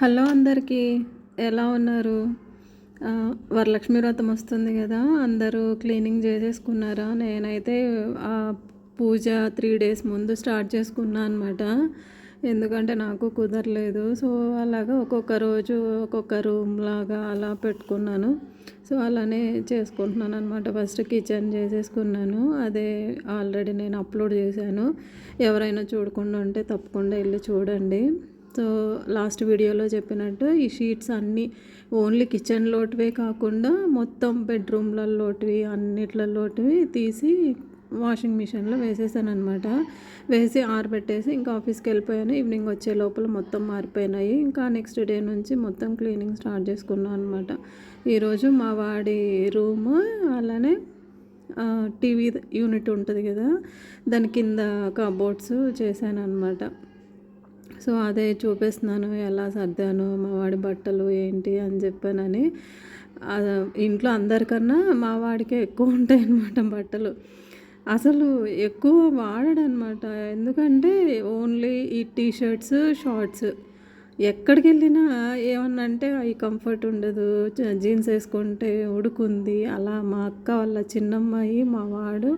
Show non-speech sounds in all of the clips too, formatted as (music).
Hello అందరికీ ఎలా ఉన్నారు? వరలక్ష్మి వ్రతం వస్తుంది కదా అందరూ క్లీనింగ్ చేసేసుకున్నారా? నేనైతే ఆ పూజ త్రీ డేస్ ముందు స్టార్ట్ చేసుకున్నా అనమాట ఎందుకంటే నాకు కుదరలేదు. సో అలాగా ఒక్కొక్క రోజు ఒక్కొక్క రూమ్ లాగా అలా పెట్టుకున్నాను. సో అలానే చేసుకుంటున్నాను అనమాట ఫస్ట్ కిచెన్ చేసేసుకున్నాను. అదే ఆల్రెడీ నేను అప్లోడ్ చేశాను. ఎవరైనా చూడకుండా ఉంటే తప్పకుండా వెళ్ళి చూడండి. సో లాస్ట్ వీడియోలో చెప్పినట్టు ఈ షీట్స్ అన్నీ ఓన్లీ కిచెన్ లోటువే కాకుండా మొత్తం బెడ్రూమ్లలోటివి అన్నిట్లలోటివి తీసి వాషింగ్ మిషన్లో వేసేసాను అనమాట వేసి ఆరబెట్టేసి ఇంకా ఆఫీస్కి వెళ్ళిపోయాను. ఈవినింగ్ వచ్చే లోపల మొత్తం మారిపోయినాయి. ఇంకా నెక్స్ట్ డే నుంచి మొత్తం క్లీనింగ్ స్టార్ట్ చేసుకున్నాను అనమాట ఈరోజు మా వాడి రూమ్ అలానే టీవీ యూనిట్ ఉంటుంది కదా దాని కింద కబోర్డ్స్ చేశాను అనమాట సో అదే చూపిస్తున్నాను ఎలా సర్దాను మా వాడి బట్టలు ఏంటి అని చెప్పానని. ఇంట్లో అందరికన్నా మా వాడికే ఎక్కువ ఉంటాయి అన్నమాట బట్టలు. అసలు ఎక్కువ వాడడనమాట ఎందుకంటే ఓన్లీ ఈ టీ షర్ట్స్. షార్ట్స్ ఎక్కడికి వెళ్ళినా ఏమన్నా అంటే అవి కంఫర్ట్ ఉండదు. జీన్స్ వేసుకుంటే ఉడుకుంది. అలా మా అక్క వాళ్ళ చిన్నమ్మాయి మా వాడు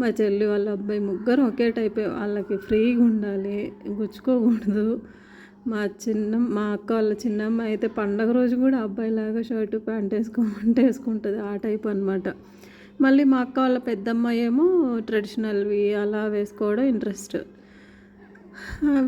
మా చెల్లి వాళ్ళ అబ్బాయి ముగ్గురు ఒకే టైప్ వాళ్ళకి ఫ్రీగా ఉండాలి గుచ్చుకోకూడదు. మా చిన్న మా అక్క వాళ్ళ చిన్నమ్మ అయితే పండగ రోజు కూడా అబ్బాయిలాగా షర్టు ప్యాంట్ వేసుకోమంటే వేసుకుంటుంది ఆ టైప్ అనమాట మళ్ళీ మా అక్క వాళ్ళ పెద్దమ్మాయి ఏమో ట్రెడిషనల్వి అలా వేసుకోవడం ఇంట్రెస్ట్.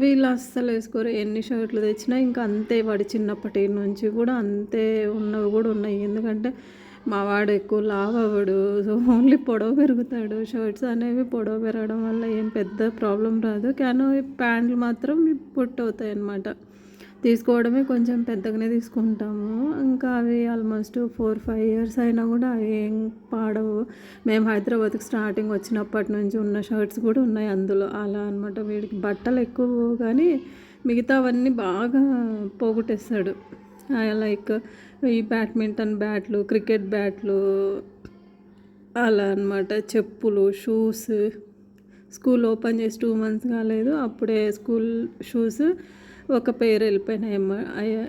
వీళ్ళు అస్సలు వేసుకోరు ఎన్ని షర్ట్లు తెచ్చినా ఇంకా అంతే వాడి చిన్నప్పటి నుంచి కూడా అంతే ఉన్నవి కూడా ఉన్నాయి. ఎందుకంటే మావాడు ఎక్కువ లావ్ అవ్వడు. సో ఓన్లీ పొడవు పెరుగుతాడు. షర్ట్స్ అనేవి పొడవు పెరగడం వల్ల ఏం పెద్ద ప్రాబ్లం రాదు. కానీ ప్యాంట్లు మాత్రం పుట్ అవుతాయి అన్నమాట. తీసుకోవడమే కొంచెం పెద్దగానే తీసుకుంటాము. ఇంకా అవి ఆల్మోస్ట్ ఫోర్ ఫైవ్ ఇయర్స్ అయినా కూడా అవి ఏం పాడవు. మేము హైదరాబాద్కి స్టార్టింగ్ వచ్చినప్పటి నుంచి ఉన్న షర్ట్స్ కూడా ఉన్నాయి అందులో. అలా అనమాట వీడికి బట్టలు ఎక్కువ కానీ మిగతావన్నీ బాగా పోగొట్టేస్తాడు. లైక్ ఈ బ్యాడ్మింటన్ బ్యాట్లు క్రికెట్ బ్యాట్లు అలా అనమాట చెప్పులు షూస్ స్కూల్ ఓపెన్ చేసి టూ మంత్స్ కాలేదు. అప్పుడే స్కూల్ షూస్ ఒక పేరు వెళ్ళిపోయినాయి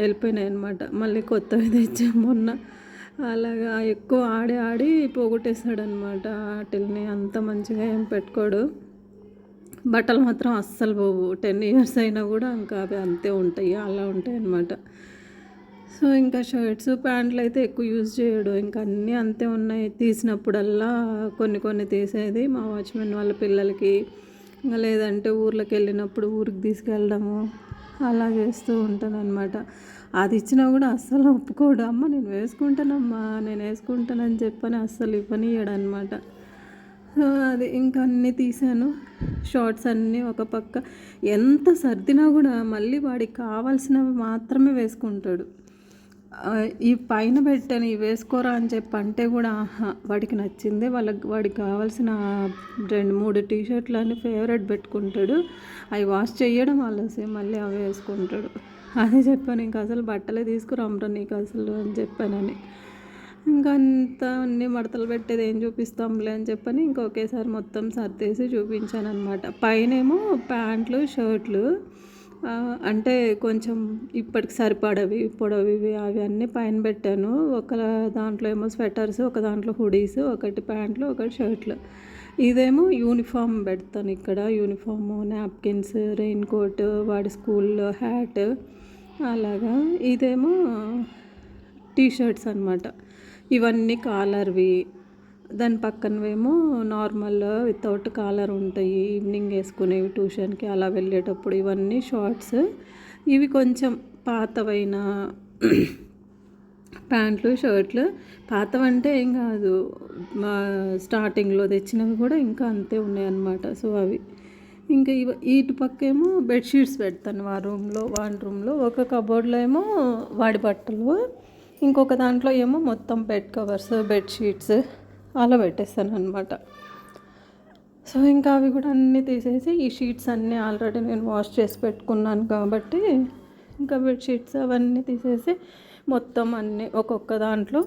వెళ్ళిపోయినాయి అనమాట మళ్ళీ కొత్తవి తెచ్చాం మొన్న. అలాగా ఎక్కువ ఆడి ఆడి పోగొట్టేస్తాడనమాట వాటిల్ని అంత మంచిగా ఏం పెట్టుకోడు. బట్టలు మాత్రం అస్సలు పోవు. టెన్ ఇయర్స్ అయినా కూడా ఇంకా అవి అంతే ఉంటాయి అలా ఉంటాయి అన్నమాట సో ఇంకా షర్ట్స్ ప్యాంట్లు అయితే ఎక్కువ యూజ్ చేయడు. ఇంకా అన్నీ అంతే ఉన్నాయి. తీసినప్పుడల్లా కొన్ని కొన్ని తీసేది మా వాచ్మెన్ వాళ్ళ పిల్లలకి. ఇంకా లేదంటే ఊర్లోకి వెళ్ళినప్పుడు ఊరికి తీసుకెళ్ళడము అలా చేస్తూ ఉంటాను అనమాట అది ఇచ్చినా కూడా అస్సలు ఒప్పుకోడు. అమ్మ నేను వేసుకుంటానమ్మా నేను వేసుకుంటానని చెప్పని అస్సలు ఇవ్వనియడు అనమాట సో అది ఇంకా అన్నీ తీసాను షార్ట్స్ అన్నీ ఒక పక్క. ఎంత సర్దినా కూడా మళ్ళీ వాడికి కావాల్సినవి మాత్రమే వేసుకుంటాడు. ఈ పైన పెట్టాను ఇవి వేసుకోరా అని చెప్పి అంటే కూడా ఆహా వాడికి నచ్చిందే. వాళ్ళకి వాడికి కావాల్సిన రెండు మూడు టీ షర్ట్లు అని ఫేవరెట్ పెట్టుకుంటాడు. అవి వాష్ చేయడం ఆలస్యం మళ్ళీ అవి వేసుకుంటాడు. అది చెప్పాను ఇంకా అసలు బట్టలే తీసుకురామరా నీకు అసలు అని చెప్పానని. ఇంకా అంత అన్ని మడతలు పెట్టేది ఏం చూపిస్తాంలే అని చెప్పని ఇంకా ఒకేసారి మొత్తం సర్దేసి చూపించాను అనమాట పైనేమో ప్యాంట్లు షర్ట్లు అంటే కొంచెం ఇప్పటికి సరిపడవి పొడవివి అవి అన్నీ పైన పెట్టాను. ఒక దాంట్లో ఏమో స్వెటర్స్ ఒక దాంట్లో హుడీస్ ఒకటి ప్యాంట్లు ఒకటి షర్ట్లు. ఇదేమో యూనిఫామ్ పెడతాను ఇక్కడ. యూనిఫాము నాప్కిన్స్ రెయిన్ కోట్ వాడి స్కూల్లో హ్యాట్ అలాగా. ఇదేమో టీ షర్ట్స్ అనమాట ఇవన్నీ కాలర్వి. దాని పక్కనవేమో నార్మల్ వితౌట్ కాలర్ ఉంటాయి ఈవినింగ్ వేసుకునేవి ట్యూషన్కి అలా వెళ్ళేటప్పుడు ఇవన్నీ షార్ట్స్. ఇవి కొంచెం పాతవైన ప్యాంట్లు షర్ట్లు. పాతవంటే ఏం కాదు మా స్టార్టింగ్లో తెచ్చినవి కూడా ఇంకా అంతే ఉన్నాయన్నమాట. సో అవి ఇంకా ఇవ ఇటు పక్క ఏమో బెడ్షీట్స్ పెడతాను ఆ రూమ్లో వాన్ రూమ్లో. ఒక కబోర్డ్లో ఏమో వాడి బట్టలు ఇంకొక దాంట్లో ఏమో మొత్తం బెడ్ కవర్స్ బెడ్షీట్స్. అలా పెట్టేస్తాను అనమాట సో ఇంకా అవి కూడా అన్నీ తీసేసి ఈ షీట్స్ అన్నీ ఆల్రెడీ నేను వాష్ చేసి పెట్టుకున్నాను కాబట్టి ఇంకా బెడ్షీట్స్ అవన్నీ తీసేసి మొత్తం అన్నీ ఒక్కొక్క దాంట్లో.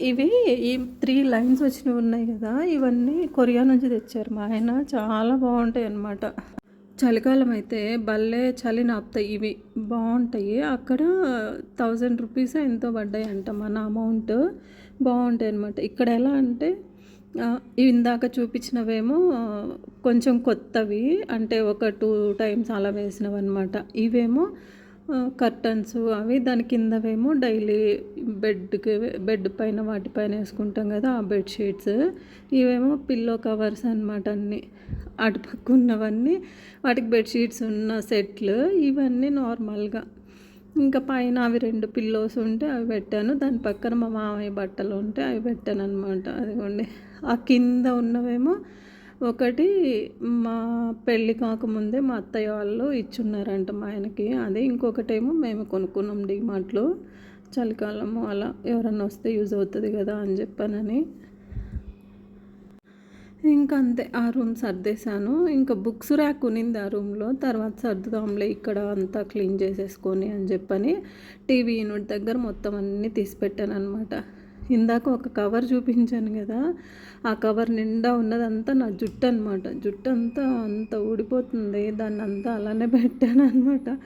ఇవి ఈ త్రీ లైన్స్ వచ్చినవి ఉన్నాయి కదా ఇవన్నీ కొరియా నుంచి తెచ్చారు మా ఆయన. చాలా బాగుంటాయి అన్నమాట. చలికాలం అయితే భలే చలి నాపుతాయి ఇవి. బాగుంటాయి. అక్కడ థౌజండ్ రూపీస్ ఎంతో పడ్డాయి అంట మన అమౌంట్. బాగుంటాయి అనమాట ఇక్కడ ఎలా అంటే ఇవి ఇందాక చూపించినవేమో కొంచెం కొత్తవి అంటే ఒక టూ టైమ్స్ అలా వేసినవి అనమాట ఇవేమో కర్టన్స్ అవి దాని కిందవేమో డైలీ బెడ్కి బెడ్ పైన వాటిపైన వేసుకుంటాం కదా ఆ బెడ్షీట్స్ ఇవేమో పిల్లో కవర్స్ అనమాట అన్నీ. అటుపక్క ఉన్నవన్నీ వాటికి బెడ్షీట్స్ ఉన్న సెట్లు ఇవన్నీ నార్మల్గా. ఇంకా పైన అవి రెండు పిల్లోస్ ఉంటే అవి పెట్టాను. దాని పక్కన మా మామయ్య బట్టలు ఉంటే అవి పెట్టాను అనమాట అదిగోండి. ఆ కింద ఉన్నవేమో ఒకటి మా పెళ్ళి కాకముందే మా అత్తయ్య వాళ్ళు ఇచ్చున్నారంట మా ఆయనకి. అదే ఇంకొకటేమో మేము కొనుక్కున్నాం డిమార్ట్లో చలికాలము అలా ఎవరన్నా వస్తే యూజ్ అవుతుంది కదా అని చెప్పానని. ఇంకా అంతే ఆ రూమ్ సర్దేశాను. ఇంకా బుక్స్ ర్యాక్ ఉన్నింది ఆ రూమ్లో. తర్వాత సర్దుదాంలే ఇక్కడ అంతా క్లీన్ చేసేసుకొని అని చెప్పని టీవీ యూనిట్ దగ్గర మొత్తం అన్నీ తీసి పెట్టాను అనమాట ఇందాక ఒక కవర్ చూపించాను కదా ఆ కవర్ నిండా ఉన్నదంతా నా జుట్టు అనమాట జుట్టు అంతా అంత ఊడిపోతుంది దాన్ని అంతా అలానే పెట్టాను అనమాట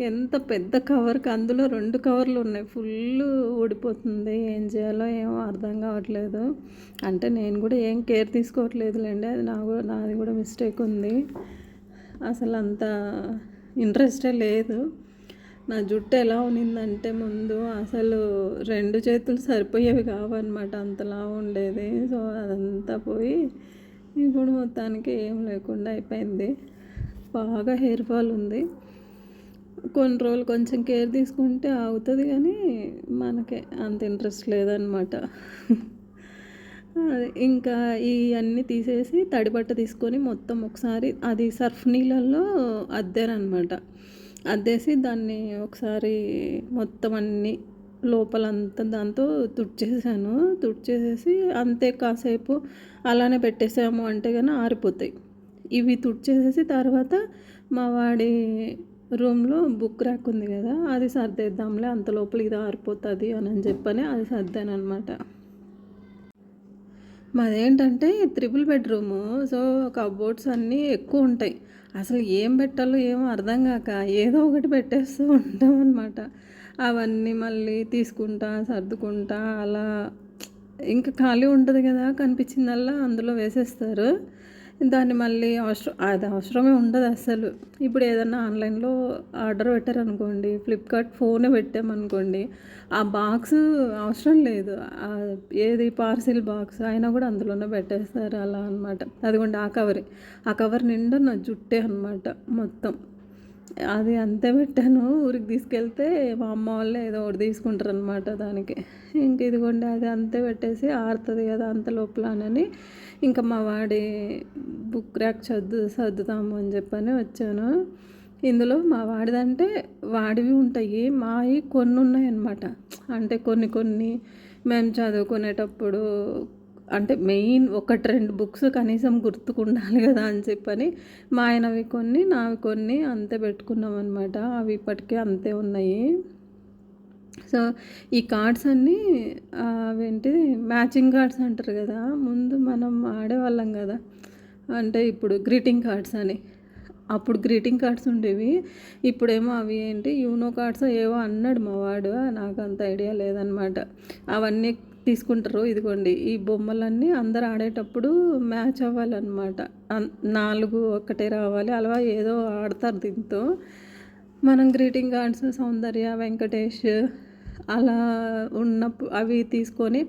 ఎంత పెద్ద కవర్కి అందులో రెండు కవర్లు ఉన్నాయి. ఫుల్ ఊడిపోతుంది. ఏం చేయాలో ఏమో అర్థం కావట్లేదు. అంటే నేను కూడా ఏం కేర్ తీసుకోవట్లేదులేండి. అది నా కూడా నాది కూడా మిస్టేక్ ఉంది. అసలు అంత ఇంట్రెస్టే లేదు. నా జుట్టు ఎలా ఉన్నిందంటే ముందు అసలు రెండు చేతులు సరిపోయేవి కావన్నమాట అంతలా ఉండేది. సో అదంతా పోయి ఇప్పుడు మొత్తానికి ఏం లేకుండా అయిపోయింది. బాగా హెయిర్ ఫాల్ ఉంది. కొన్ని రోజులు కొంచెం కేర్ తీసుకుంటే అవుతుంది కానీ మనకే అంత ఇంట్రెస్ట్ లేదనమాట ఇంకా ఇవన్నీ తీసేసి తడిబట్ట తీసుకొని మొత్తం ఒకసారి అది సర్ఫ్ నీళ్ళల్లో అద్దారనమాట అద్దేసి దాన్ని ఒకసారి మొత్తం అన్ని లోపలంతా దాంతో తుడిచేసాను. తుడిచేసేసి అంతే కాసేపు అలానే పెట్టేసాము అంటే కానీ ఆరిపోతాయి. ఇవి తుడిచేసేసి తర్వాత మా వాడి రూమ్లో బుక్ ర్యాక్ ఉంది కదా అది సర్దేద్దాంలే అంత లోపల ఇది ఆరిపోతుంది అని అని చెప్పని అది సర్దాను అనమాట మాదేంటంటే త్రిపుల్ బెడ్రూము సో కబోర్డ్స్ అన్నీ ఎక్కువ ఉంటాయి. అసలు ఏం పెట్టాలో ఏమో అర్థం కాక ఏదో ఒకటి పెట్టేస్తూ ఉంటాం అనమాట అవన్నీ మళ్ళీ తీసుకుంటా సర్దుకుంటా అలా ఇంకా ఖాళీ ఉంటుంది కదా కనిపించిందల్లా అందులో వేసేస్తారు. దాన్ని మళ్ళీ అవసరం అది అవసరమే ఉండదు అసలు. ఇప్పుడు ఏదన్నా ఆన్లైన్లో ఆర్డర్ పెట్టారనుకోండి ఫ్లిప్కార్ట్ ఫోనే పెట్టామనుకోండి ఆ బాక్స్ అవసరం లేదు. ఏది పార్సిల్ బాక్స్ అయినా కూడా అందులోనే పెట్టేస్తారు అలా అనమాట అదిగోండి ఆ కవరే. ఆ కవర్ నిండా నా జుట్టే అనమాట మొత్తం. అది అంతే పెట్టాను. ఊరికి తీసుకెళ్తే మా అమ్మ వాళ్ళే ఏదో ఒకటి తీసుకుంటారు అనమాట దానికి. ఇంక ఇదిగోండి అది అంతే పెట్టేసి ఆరుతుంది కదా అంత లోపలనని ఇంకా మా వాడి బుక్ ర్యాక్ చదువు సర్దుతాము అని చెప్పని వచ్చాను. ఇందులో మా వాడిదంటే వాడివి ఉంటాయి మావి కొన్ని ఉన్నాయన్నమాట. అంటే కొన్ని కొన్ని మేము చదువుకునేటప్పుడు అంటే మెయిన్ ఒకటి రెండు బుక్స్ కనీసం గుర్తుకుండాలి కదా అని చెప్పని మా ఆయనవి కొన్ని నావి కొన్ని అంతే పెట్టుకున్నాం అనమాట అవి ఇప్పటికే అంతే ఉన్నాయి. సో ఈ కార్డ్స్ అన్నీ అవేంటి మ్యాచింగ్ కార్డ్స్ అంటారు కదా ముందు మనం ఆడేవాళ్ళం కదా. అంటే ఇప్పుడు గ్రీటింగ్ కార్డ్స్ అని. అప్పుడు గ్రీటింగ్ కార్డ్స్ ఉండేవి. ఇప్పుడేమో అవి ఏంటి యూనో కార్డ్స్ ఏవో అన్నాడు మా వాడు నాకు అంత ఐడియా లేదనమాట అవన్నీ తీసుకుంటారు ఇదిగోండి ఈ బొమ్మలన్నీ అందరు ఆడేటప్పుడు మ్యాచ్ అవ్వాలన్నమాట. అన్- నాలుగు ఒక్కటే రావాలి అలా ఏదో ఆడతారు దీంతో. మనం గ్రీటింగ్ కార్డ్స్ సౌందర్య వెంకటేష్ అలా ఉన్నప్పుడు అవి తీసుకొని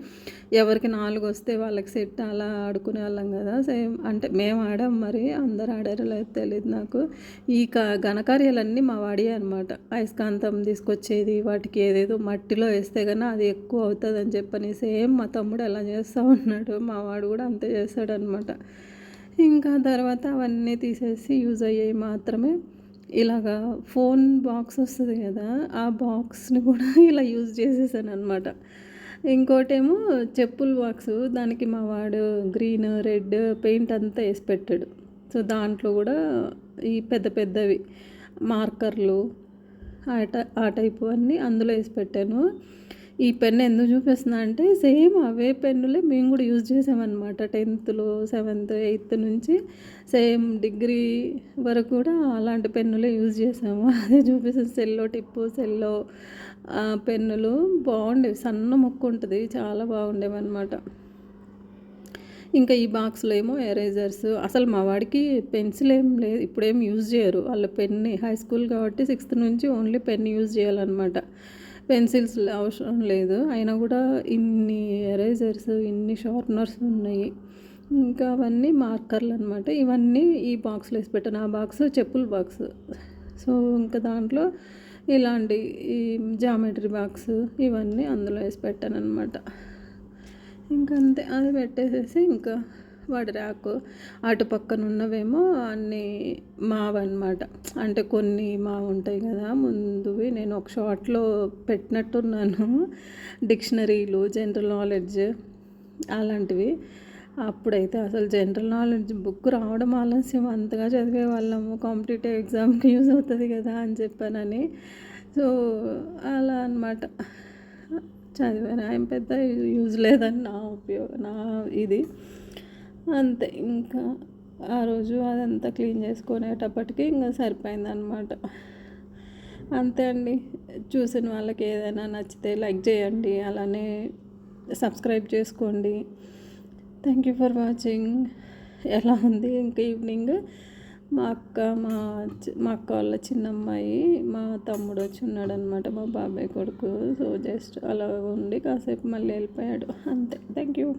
ఎవరికి నాలుగు వస్తే వాళ్ళకి సెట్ అలా ఆడుకునే వాళ్ళం కదా. సేమ్ అంటే మేము ఆడాం మరి అందరు ఆడారో లేదు తెలియదు నాకు. ఈ క ఘనకార్యాలన్నీ మా వాడి అనమాట అయస్కాంతం తీసుకొచ్చేది వాటికి ఏదేదో మట్టిలో వేస్తే కన్నా అది ఎక్కువ అవుతుంది అని చెప్పని సేమ్ మా తమ్ముడు అలా చేస్తూ ఉన్నాడు. మా వాడు కూడా అంతే చేస్తాడనమాట ఇంకా తర్వాత అవన్నీ తీసేసి యూజ్ అయ్యేవి మాత్రమే. ఇలాగా ఫోన్ బాక్స్ వస్తుంది కదా ఆ బాక్స్ని కూడా (laughs) ఇలా యూజ్ చేసేసాను అనమాట ఇంకోటేమో చెప్పుల బాక్స్ దానికి మా వాడు గ్రీన్ రెడ్ పెయింట్ అంతా వేసి పెట్టాడు. సో దాంట్లో కూడా ఈ పెద్ద పెద్దవి మార్కర్లు ఆ టై ఆ టైపు అన్నీ అందులో వేసి పెట్టాను. ఈ పెన్ ఎందుకు చూపిస్తున్నా అంటే సేమ్ అవే పెన్నులే మేము కూడా యూజ్ చేసామన్నమాట టెన్త్లో సెవెంత్ ఎయిత్ నుంచి. సేమ్ డిగ్రీ వరకు కూడా అలాంటి పెన్నులే యూజ్ చేసాము. (laughs) అదే చూపిస్తుంది సెల్లో టిప్పు సెల్లో పెన్నులు బాగుండేవి. సన్న ముక్కు ఉంటుంది చాలా బాగుండేవి అనమాట ఇంకా ఈ బాక్స్లో ఏమో ఎరేజర్స్. అసలు మా వాడికి పెన్సిల్ ఏం లేదు ఇప్పుడేం యూజ్ చేయరు. వాళ్ళ పెన్ని హై స్కూల్ కాబట్టి సిక్స్త్ నుంచి ఓన్లీ పెన్ యూజ్ చేయాలన్నమాట. పెన్సిల్స్ అవసరం లేదు. అయినా కూడా ఇన్ని ఎరేజర్స్ ఇన్ని షార్ప్నర్స్ ఉన్నాయి. ఇంకా అవన్నీ మార్కర్లు అనమాట ఇవన్నీ ఈ బాక్స్లో వేసి పెట్టాను. ఆ బాక్స్ చెప్పుల బాక్స్. సో ఇంకా దాంట్లో ఇలాంటి ఈ జామెట్రీ బాక్స్ ఇవన్నీ అందులో వేసి పెట్టాను అనమాట ఇంకా అంతే అది పెట్టేసేసి ఇంకా వాడి ర్యాకు అటు పక్కన ఉన్నవేమో అన్నీ మావన్నమాట. అంటే కొన్ని మా ఉంటాయి కదా ముందువి నేను ఒక షార్ట్లో పెట్టినట్టున్నాను. డిక్షనరీలు జనరల్ నాలెడ్జ్ అలాంటివి. అప్పుడైతే అసలు జనరల్ నాలెడ్జ్ బుక్ రావడం ఆలస్యం. అంతగా చదివే వాళ్ళము కాంపిటేటివ్ ఎగ్జామ్కి యూజ్ అవుతుంది కదా అని చెప్పానని. సో అలా అనమాట చదివాను. ఆయన పెద్ద యూజ్ లేదని నా ఉపయోగం నా ఇది. అంతే. ఇంకా ఆ రోజు అదంతా క్లీన్ చేసుకునేటప్పటికి ఇంకా సరిపోయిందనమాట. అంతే అండి. చూసిన వాళ్ళకి ఏదైనా నచ్చితే లైక్ చేయండి. అలానే సబ్స్క్రైబ్ చేసుకోండి. Thank you for watching. ఎలా ఉంది? ఇంకా ఈవినింగ్ మా అక్క మా మా అక్క వాళ్ళ చిన్నమ్మాయి మా తమ్ముడు వచ్చి ఉన్నాడనమాట. మా బాబాయ్ కొడుకు. సో జస్ట్ అలా ఉండి కాసేపు మళ్ళీ వెళ్ళిపోయాడు. అంతే. Thank you.